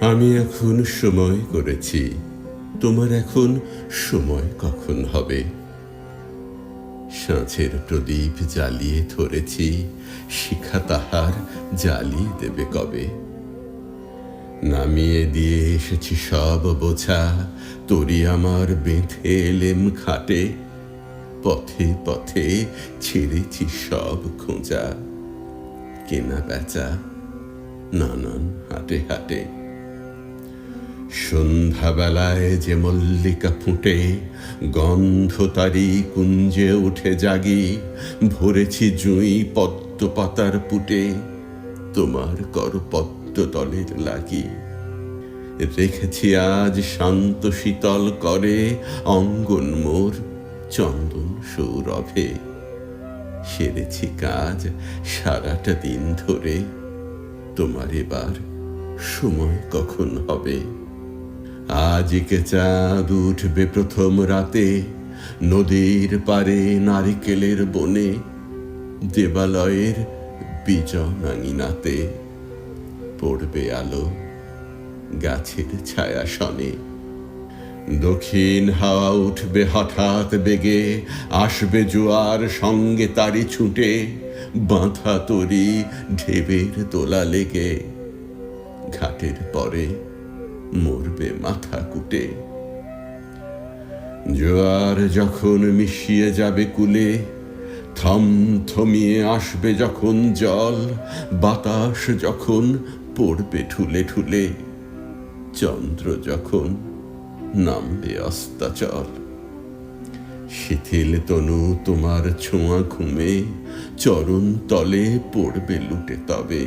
আমি এখন সময় করেছি। তোমার এখন সময় কখন হবে? সাঁচের প্রদীপ জ্বালিয়ে ধরেছি, শিখা তাহার জ্বালিয়ে দেবে কবে? নামিয়ে দিয়ে এসেছি সব বোঝা, তোরি আমার বেঁধে এলেম খাটে, পথে পথে ছেড়েছি সব খোঁজা, কেনা বেচা, নানান হাটে হাটে। সন্ধ্যাবেলায় যে মল্লিকা ফুটে গন্ধ তারি কুঞ্জে উঠে জাগি, ভরেছি জুঁই পদ্ম পাতার পুটে, তোমার কর পদ্ম দলের লাগি। রেখেছি আজ শান্ত শীতল করে, অঙ্গন মোর চন্দন সৌরভে। সেরেছি কাজ সারাটা দিন ধরে, তোমার এবার সময় কখন হবে? আজকে চাঁদ উঠবে প্রথম রাতে। নদীর পারে নারিকেলের বনে, দেবালয়ের বিজনাঙিনাতে পড়বে আলো গাছের ছায়া শনে। দক্ষিণ হাওয়া উঠবে হঠাৎ বেগে, আসবে জোয়ার সঙ্গে তারি ছুটে, বাঁধা তরি ঢেবের তোলা লেগে। ঘাটের পরে মরবে মাথা কুটে। জোয়ার যখন মিশিয়ে যাবে কুলে থম থমিয়ে আসবে যখন জল, বাতাস যখন পড়বে ঠুলে ঠুলে, চন্দ্র যখন নামবে অস্তাচল। শিথিল তনু, তোমার ছোঁয়া ঘুমে, চরণ তলে পড়বে লুটে তবে।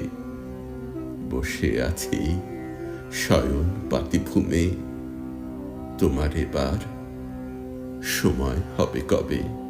বসে আছি শয়ন পাতি ভূমে তোমার এবার সময় হবে কবে?